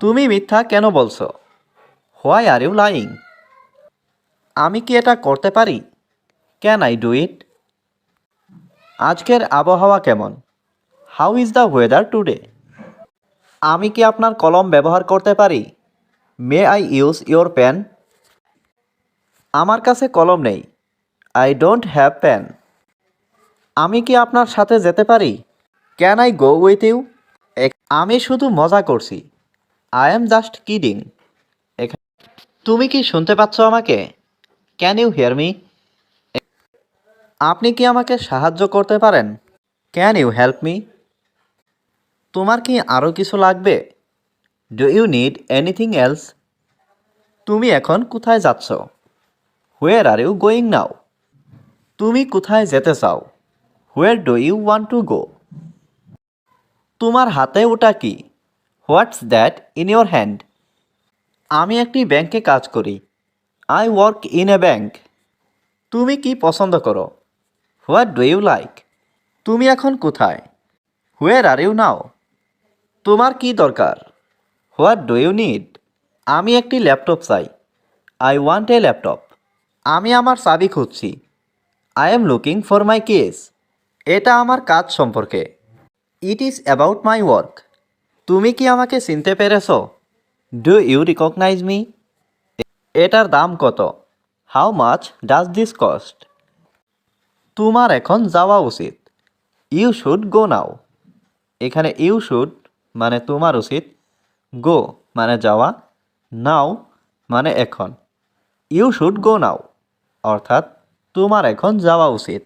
তুমি মিথ্যা কেন বলছো? হোয়াই আর ইউ লাইং আমি কি এটা করতে পারি? ক্যান আই ডু ইট আজকের আবহাওয়া কেমন? How is the weather today আমি কি আপনার কলম ব্যবহার করতে পারি? May I use your pen আমার কাছে কলম নেই। আই ডোন্ট হ্যাভ পেন আমি কি আপনার সাথে যেতে পারি? Can I go with you আমি শুধু মজা করছি। আই এম জাস্ট কিডিং তুমি কি শুনতে পাচ্ছ আমাকে? ক্যান ইউ হিয়ার মি আপনি কি আমাকে সাহায্য করতে পারেন? ক্যান ইউ হেল্প মি তোমার কি আরও কিছু লাগবে? Do you need anything else তুমি এখন কোথায় যাচ্ছ? Where are you going now তুমি কোথায় যেতে চাও? Where do you want to go তোমার হাতে ওটা কি? What's that in your hand? আমি একটি ব্যাংকে কাজ করি। I work in a bank. তুমি কি পছন্দ করো? What do you like? তুমি এখন কোথায়? Where are you now? তোমার কি দরকার? What do you need? আমি একটি ল্যাপটপ চাই। I want a laptop. আমি আমার চাবি খুঁজছি। I am looking for my case. এটা আমার কাজ সম্পর্কে। It is about my work. তুমি কি আমাকে চিনতে পেরেছ? ডু ইউ রিকগনাইজ মি এটার দাম কত? How much does this cost তোমার এখন যাওয়া উচিত। ইউ শুড গো নাও এখানে ইউ শুড মানে তোমার উচিত। গো মানে যাওয়া। নাও মানে এখন। ইউ শুড গো নাও অর্থাৎ তোমার এখন যাওয়া উচিত।